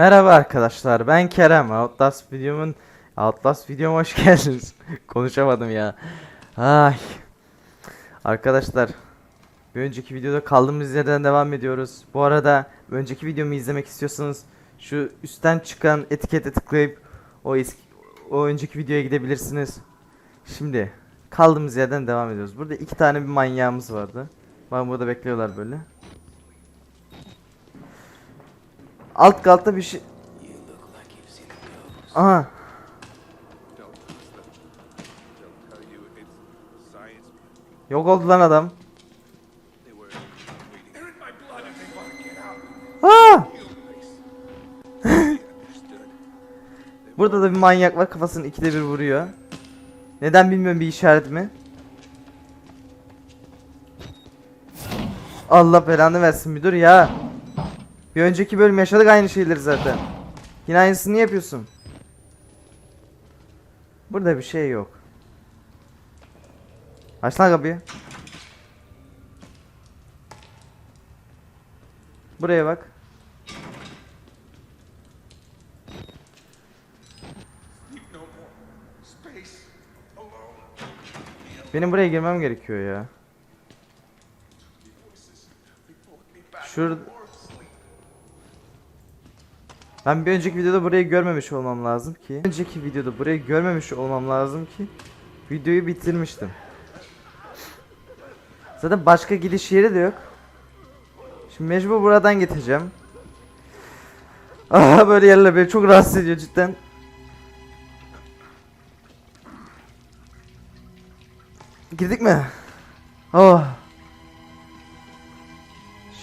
Merhaba arkadaşlar ben Kerem Outlast videomun Outlast videoma hoş geldiniz. Konuşamadım ya. Ay. Arkadaşlar Bir önceki videoda kaldığımız yerden devam ediyoruz. Bu arada önceki videomu izlemek istiyorsanız Şu üstten çıkan etikete tıklayıp O eski O önceki videoya gidebilirsiniz. Şimdi Kaldığımız yerden devam ediyoruz. Burada iki tane bir manyağımız vardı. Bak burada bekliyorlar böyle Alt katta bir şey Aha yok oldu lan adam. Aa! Burada da bir manyak var kafasını ikide bir vuruyor. Neden bilmiyorum bir işaret mi? Allah belanı versin bir dur ya. Bir önceki bölüm yaşadık aynı şeyleri zaten. Yine aynısını yapıyorsun? Burada bir şey yok. Aç lan kapıyı. Buraya bak. Benim buraya girmem gerekiyor ya. Şurada. Ben bir önceki videoda burayı görmemiş olmam lazım ki. Önceki videoda burayı görmemiş olmam lazım ki videoyu bitirmiştim. Zaten başka gidiş yeri de yok. Şimdi mecbur buradan getireceğim. Aha böyle yerler beni çok rahatsız ediyor cidden. Girdik mi? Oh.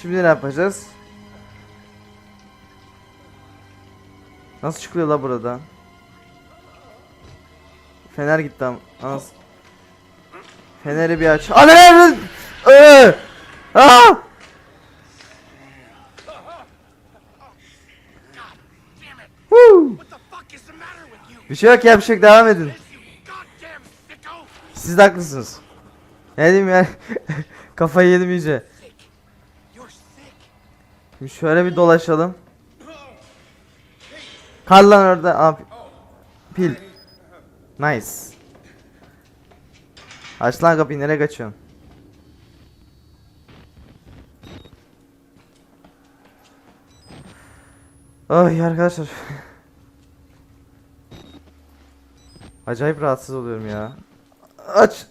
Şimdi ne yapacağız? Nasıl çıkıyor la buradan? Fener gitti am. Anas. Feneri bir aç. Alev! Ee! Aa! Bir şey yok ya bir şey devam edin. Siz de haklısınız. Ne diyeyim ya? Kafayı yedim iyice. Şimdi şöyle bir dolaşalım. Kal orada. Aa, pi- pil. Nice. Aç lan kapıyı nereye kaçıyorsun? Ay arkadaşlar. Acayip rahatsız oluyorum ya. Aç.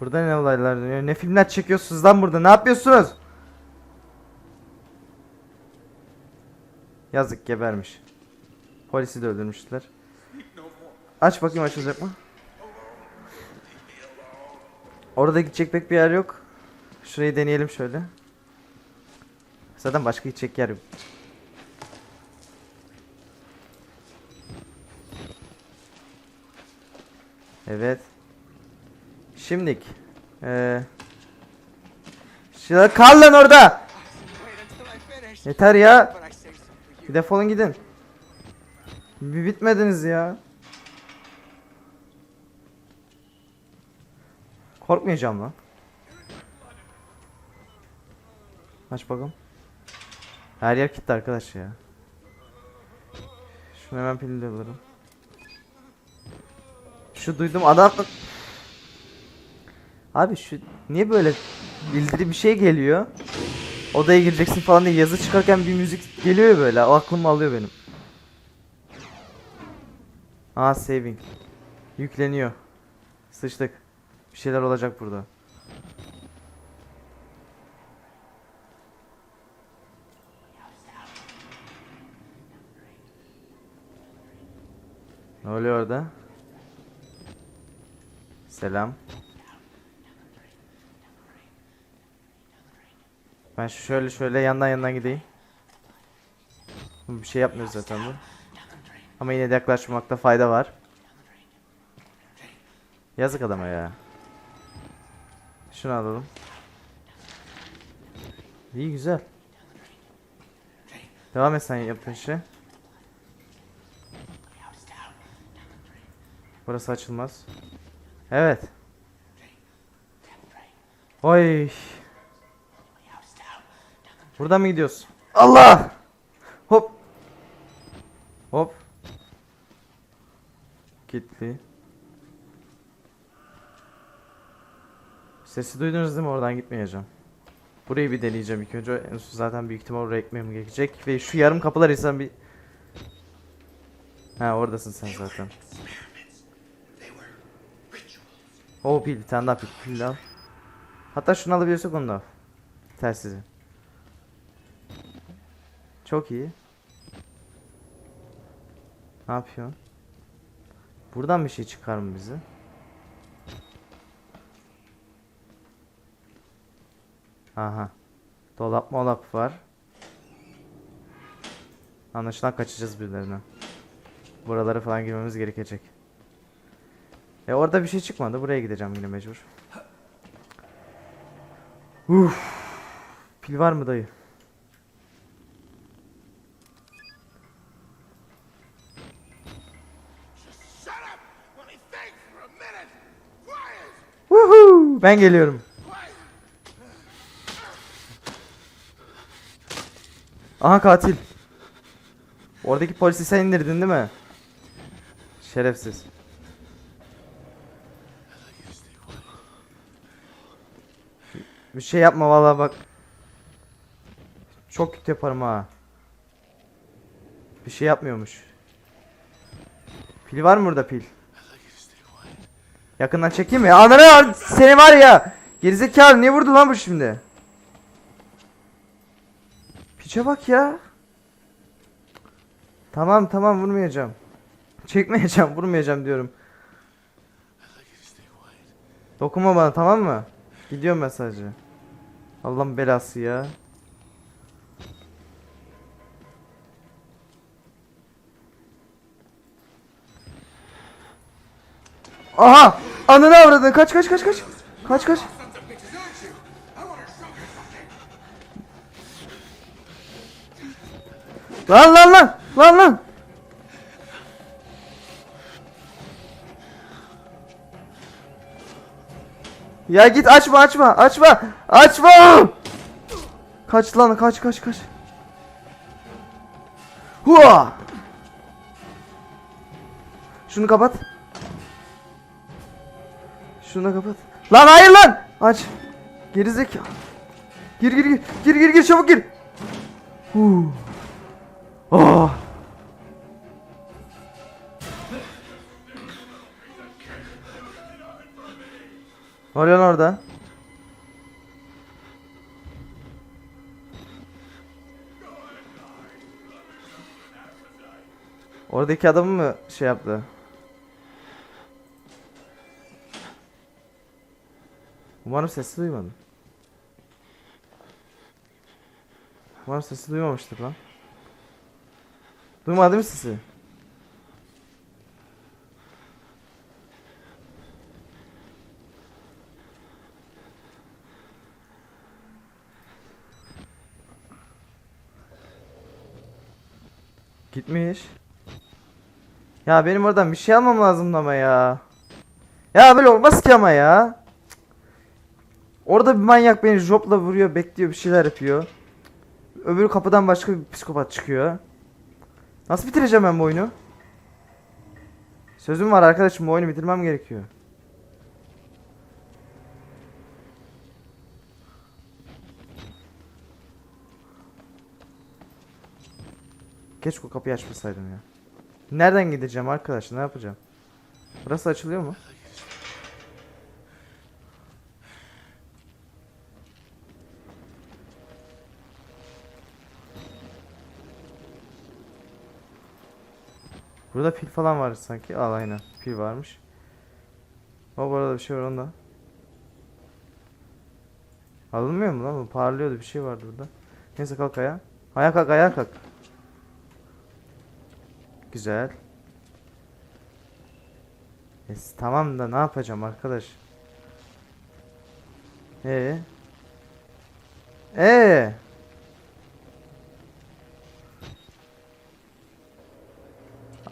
Burada ne olaylar dönüyor? Ne filmler çekiyorsunuz lan burada? Ne yapıyorsunuz? Yazık gebermiş. Polisi de öldürmüşler. Aç bakayım açılacak mı? Orada gidecek pek bir yer yok. Şurayı deneyelim şöyle. Zaten başka gidecek yer yok. Evet. Şimdik. Ee, Şurada kal lan orada. Finish. Yeter ya. Defolun gidin. Bir bitmediniz ya. Korkmayacağım lan. Aç bakalım. Her yer kilitli arkadaş ya. Şunu hemen pilini alırım. Şu duydum adam... Abi şu niye böyle bildiri bir şey geliyor? Odaya gireceksin falan diye yazı çıkarken bir müzik geliyor böyle. O aklımı alıyor benim. Aa saving. Yükleniyor. Sıçtık. Bir şeyler olacak burada. Ne oluyor orada? Selam. Ben şöyle şöyle yandan yandan gideyim. Bir şey yapmıyoruz zaten bu. Ama yine de yaklaşmamakta fayda var. Yazık adama ya. Şunu alalım. İyi güzel. Devam et sen yapın işi. Burası açılmaz. Evet. Oy. Buradan mı gidiyoruz? Allah! Hop. Hop. Gitti. Sesi duydunuz değil mi? Oradan gitmeyeceğim. Burayı bir deneyeceğim ilk önce. En son zaten büyük ihtimal oraya ekmem gerekecek. Ve şu yarım kapılar insan bir... Ha oradasın sen zaten. O pil bir tane daha pil, pil al. Hatta şunu alabiliyorsak onu da al. Telsizi. Çok iyi. Ne yapıyorsun? Buradan bir şey çıkar mı bize? Aha. Dolap molap var. Anlaşılan kaçacağız birilerinden. Buralara falan girmemiz gerekecek. E orada bir şey çıkmadı. Buraya gideceğim yine mecbur. Uf. Pil var mı dayı? Ben geliyorum. Aha katil. Oradaki polisi sen indirdin değil mi? Şerefsiz. Bir şey yapma vallahi bak. Çok kötü yaparım ha. Bir şey yapmıyormuş. Pil var mı burada pil? Yakından çekeyim mi? Ananı seni var ya. Gerizekalı niye vurdu lan bu şimdi? Piçe bak ya. Tamam tamam vurmayacağım. Çekmeyeceğim vurmayacağım diyorum. Dokunma bana tamam mı? Gidiyorum ben sadece. Allah'ın belası ya. Aha! Ananı avradın. Kaç kaç kaç kaç. Kaç kaç. Lan lan lan. Lan lan. Ya git açma açma açma açma. Kaç lan kaç kaç kaç. Hua. Şunu kapat. Şunu da kapat. Lan hayır lan. Aç. Gerizekalı. Gir gir gir. Gir gir gir çabuk gir. Huu. Oh. Ne oluyor orada? Oradaki adamı mı şey yaptı? Umarım sesi duymadım. Umarım sesi duymamıştır lan. Duymadın mı sesi? Gitmiş. Ya benim oradan bir şey almam lazım ama ya. Ya böyle olmaz ki ama ya. Orada bir manyak beni jopla vuruyor, bekliyor, bir şeyler yapıyor. Öbür kapıdan başka bir psikopat çıkıyor. Nasıl bitireceğim ben bu oyunu? Sözüm var arkadaşım bu oyunu bitirmem gerekiyor. Keşke o kapıyı açmasaydım ya. Nereden gideceğim arkadaş? Ne yapacağım? Burası açılıyor mu? Burada pil falan var sanki. Al aynen. Pil varmış. O burada bir şey var onda. Alınmıyor mu lan? Bu parlıyordu bir şey vardı burada. Neyse kalk ayağa. Ayağa kalk ayağa kalk. Güzel. Es, tamam da ne yapacağım arkadaş? Ee? Ee?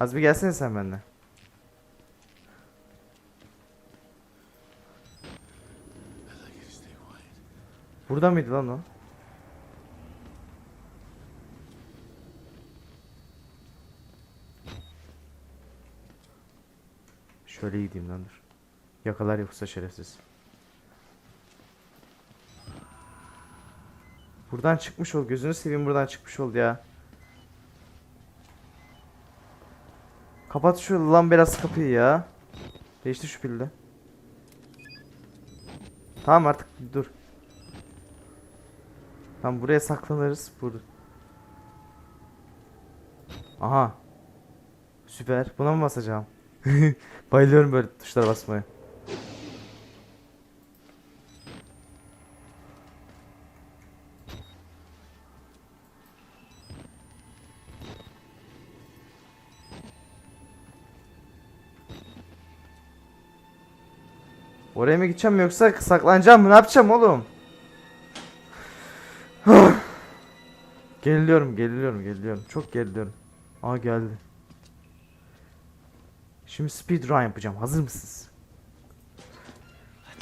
Az bir gelsene sen benimle. Burada mıydı lan o? Şöyle gideyim lan dur. Yakalar yoksa şerefsiz. Buradan çıkmış ol. Gözünü seveyim buradan çıkmış ol ya. Kapat şu lan biraz kapıyı ya. Değişti şu pilde. Tamam artık dur. Tamam buraya saklanırız. Bur Aha. Süper. Buna mı basacağım? Bayılıyorum böyle tuşlara basmaya. Oraya mı gideceğim yoksa saklanacağım mı? Ne yapacağım oğlum? geriliyorum, geriliyorum, geriliyorum. Çok geriliyorum. Aa geldi. Şimdi speedrun yapacağım. Hazır mısınız?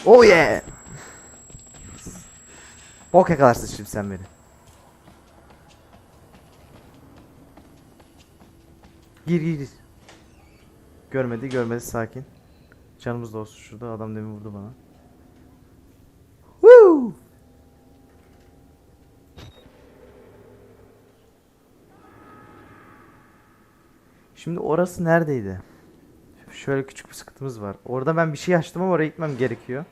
Oh yeah! Bok yakalarsın şimdi sen beni. Gir gir. Görmedi görmedi sakin. Canımız da olsun şurada adam demin vurdu bana. Woo! Şimdi orası neredeydi? Şöyle küçük bir sıkıntımız var. Orada ben bir şey açtım ama oraya gitmem gerekiyor.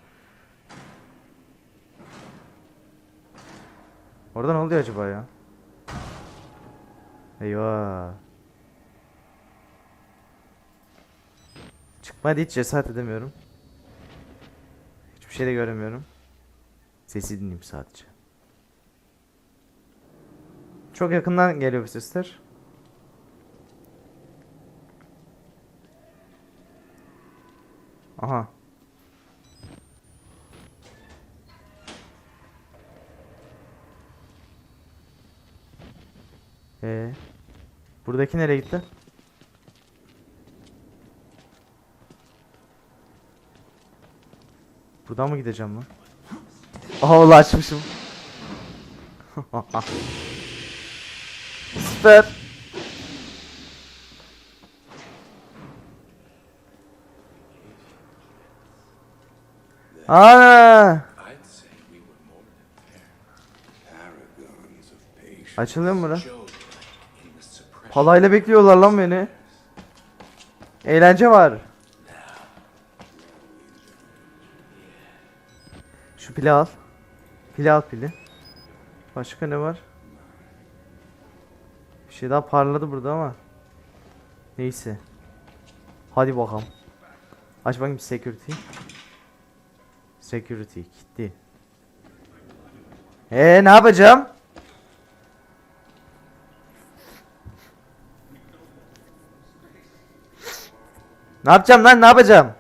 Orada ne oluyor acaba ya? Eyvah. Çıkma hiç cesaret edemiyorum. Hiçbir şey de göremiyorum. Sesi dinleyeyim sadece. Çok yakından geliyor bu sesler. Aha. Ee, buradaki nereye gitti? Buradan mı gideceğim lan? Aha açmışım. Süper. Ana! Açılıyor mu lan? Palayla bekliyorlar lan beni. Eğlence var. Şu pili al. Pili al pili. Başka ne var? Bir şey daha parladı burada ama. Neyse. Hadi bakalım. Aç bakayım security. Security gitti. Ee ne yapacağım? Ne yapacağım lan ne yapacağım?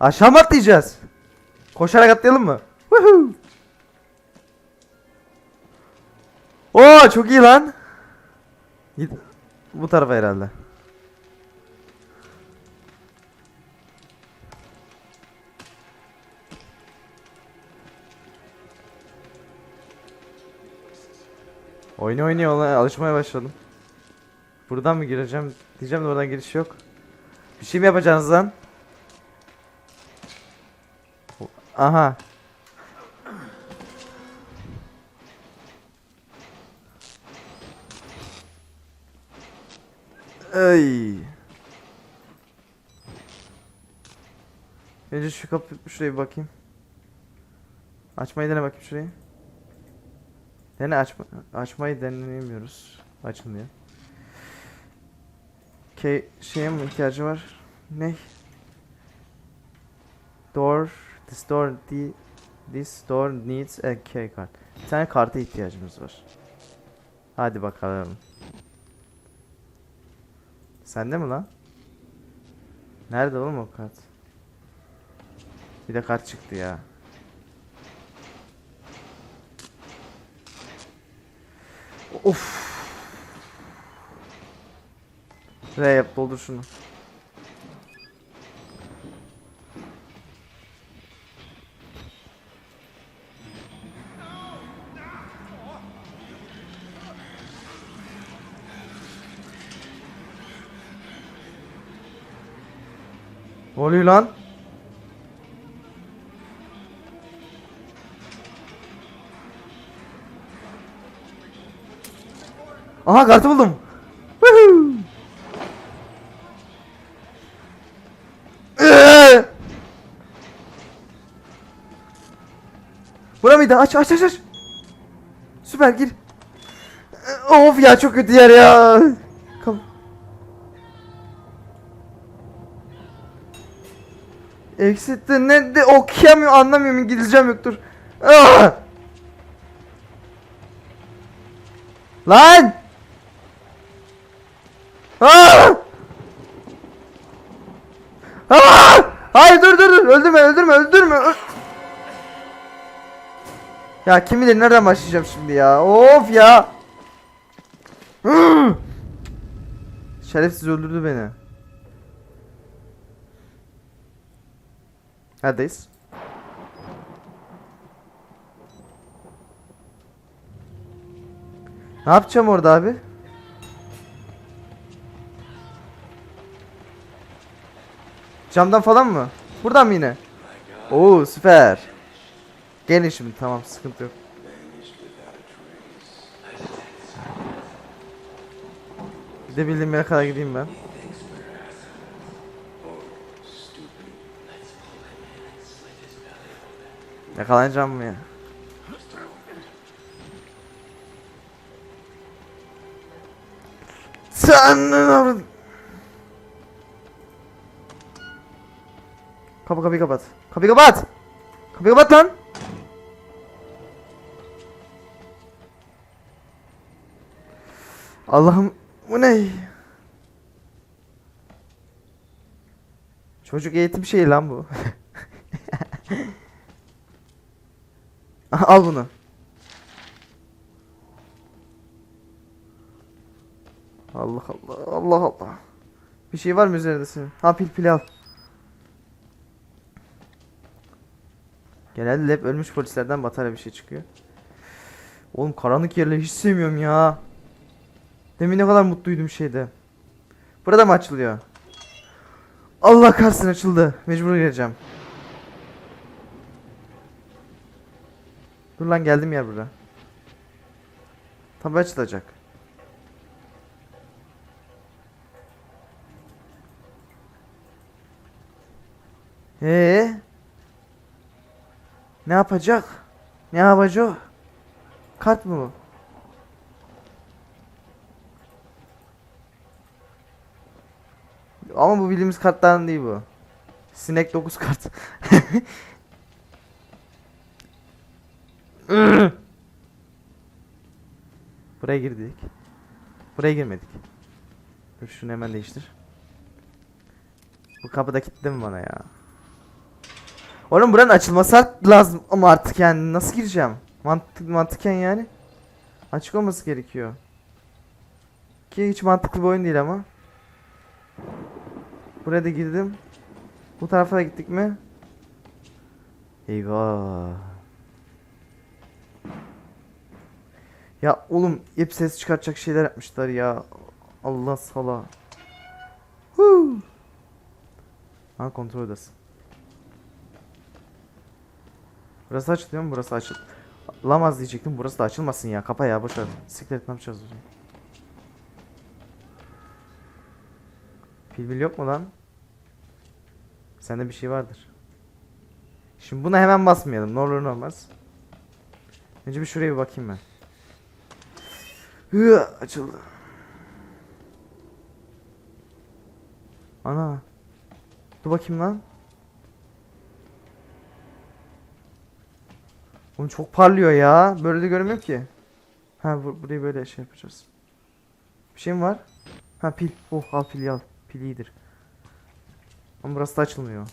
Aşağı mı atlayacağız? Koşarak atlayalım mı? Woohoo! Oo çok iyi lan. Git bu tarafa herhalde. Oyunu oynuyor alışmaya başladım. Buradan mı gireceğim? Diyeceğim de oradan giriş yok. Bir şey mi yapacaksınız lan? Aha. Ay. Önce şu kapı şuraya bir bakayım. Açmayı dene bakayım şurayı. Dene açma açmayı deneyemiyoruz. Açılmıyor. K şeye mi ihtiyacı var? Ne? Door this door the this door needs a key card. Bir tane karta ihtiyacımız var. Hadi bakalım. Sende mi lan? Nerede oğlum o kart? Bir de kart çıktı ya. Of. R yap doldur şunu. Ne oluyor lan? Aha kartı buldum. Bura mıydı? Aç aç aç aç. Süper gir. Of ya çok kötü yer ya. Eksitte ne de okuyamıyorum anlamıyorum İngilizcem yoktur. Ah! Lan! Ah! Ah! Hayır dur dur dur öldürme öldürme öldürme. Ya kim bilir nereden başlayacağım şimdi ya. Of ya. Hmm. Şerefsiz öldürdü beni. Neredeyiz? Ne yapacağım orada abi? Camdan falan mı? Buradan mı yine? Oo süper. Gelin şimdi tamam sıkıntı yok. Bir de bildiğim yere kadar gideyim ben. Yakalanacağım mı ya? Sen ne? Kapı kapıyı kapat. Kapıyı kapat. Kapıyı kapat lan. Allah'ım bu ne? Çocuk eğitim şeyi lan bu. Al bunu. Allah Allah Allah Allah. Bir şey var mı üzerinde senin? Ha pil pil al. Genelde hep ölmüş polislerden batarya bir şey çıkıyor. Oğlum karanlık yerleri hiç sevmiyorum ya. Demin ne kadar mutluydum şeyde. Burada mı açılıyor? Allah kahretsin açıldı. Mecbur gireceğim. Dur lan geldim yer burada. Tabi açılacak. Ee? Ne yapacak? Ne yapacak? Kart mı bu? Ama bu bildiğimiz kartlardan değil bu. Sinek 9 kart. Buraya girdik. Buraya girmedik. Dur şunu hemen değiştir. Bu kapıda kilitli mi bana ya? Oğlum buranın açılması lazım ama artık yani nasıl gireceğim? Mantık mantıken yani. Açık olması gerekiyor. Ki hiç mantıklı bir oyun değil ama. Buraya da girdim. Bu tarafa da gittik mi? Eyvah. Ya oğlum hep ses çıkartacak şeyler yapmışlar ya. Allah sala. Huu. Ha kontrol odası. Burası açılıyor mu? Burası açıl. Lamaz diyecektim. Burası da açılmasın ya. Kapa ya boş ver. Siklet ne yapacağız o zaman? Pil bil yok mu lan? Sende bir şey vardır. Şimdi buna hemen basmayalım. Ne olur ne olmaz. Önce bir şuraya bir bakayım ben. Hı, açıldı. Ana. Dur bakayım lan. Oğlum çok parlıyor ya. Böyle de göremiyorum ki. Ha bu, burayı böyle şey yapacağız. Bir şey mi var? Ha pil. Oh al pili al. Pil iyidir. Ama burası da açılmıyor.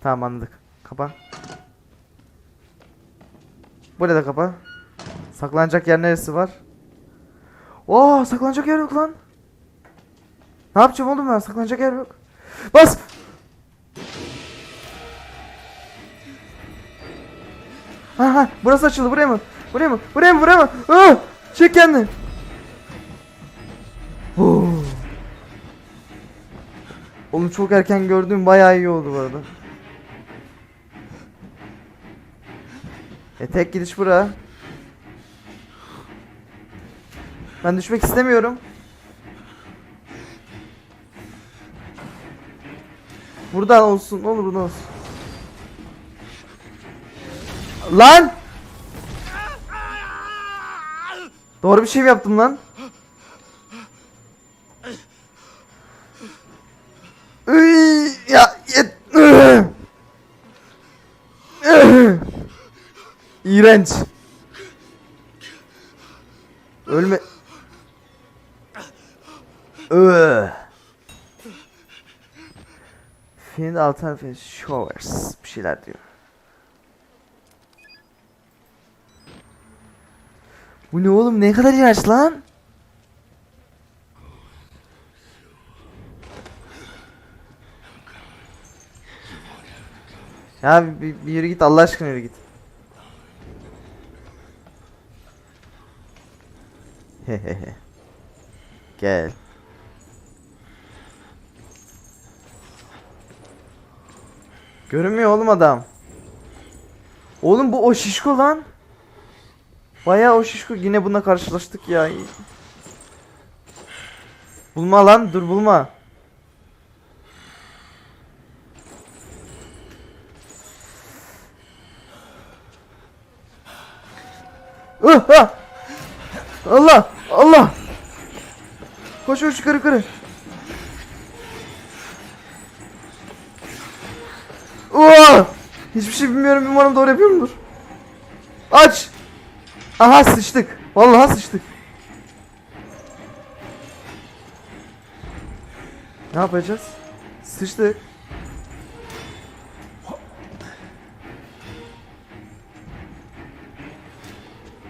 Tamam anladık. Kapa. Burada da kapa. Saklanacak yer neresi var? Oo saklanacak yer yok lan. Ne yapacağım oğlum ben? Saklanacak yer yok. Bas! Ha ha burası açıldı buraya mı? Buraya mı? Buraya mı? Buraya mı? Ah! Çek kendini. Oo. Oğlum çok erken gördüğüm bayağı iyi oldu bu arada. E tek gidiş bura. Ben düşmek istemiyorum. Buradan olsun, ne olur buradan olsun. Lan! Doğru bir şey mi yaptım lan? Iy, ya yet. İğrenç. Ölme. Öh. Find alternative showers bir şeyler diyor. Bu ne oğlum ne kadar iğrenç lan? Ya bir, bir yürü git Allah aşkına yürü git. Hehehe. Gel. Görünmüyor oğlum adam. Oğlum bu o şişko lan. Bayağı o şişko yine bununla karşılaştık ya. Bulma lan dur bulma. Ah, ah! Allah! Allah! Koş koş yukarı yukarı. Oo! Hiçbir şey bilmiyorum umarım doğru yapıyorumdur. Aç! Aha sıçtık. Vallahi sıçtık. Ne yapacağız? Sıçtık.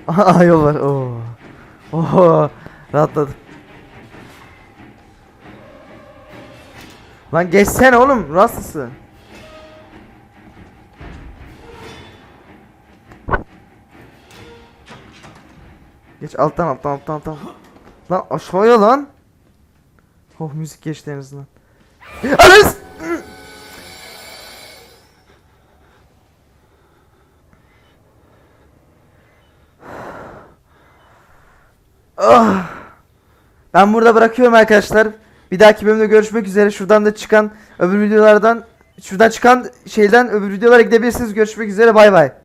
Aha yol var. Oo. Oo. Rahatladım. Lan geçsene oğlum. Rastlısın. Geç alttan alttan alttan alttan. Lan aşağıya lan. Oh müzik geçti en azından. Ananız! Ah. Ben burada bırakıyorum arkadaşlar. Bir dahaki bölümde görüşmek üzere. Şuradan da çıkan öbür videolardan şuradan çıkan şeyden öbür videolara gidebilirsiniz. Görüşmek üzere. Bay bay.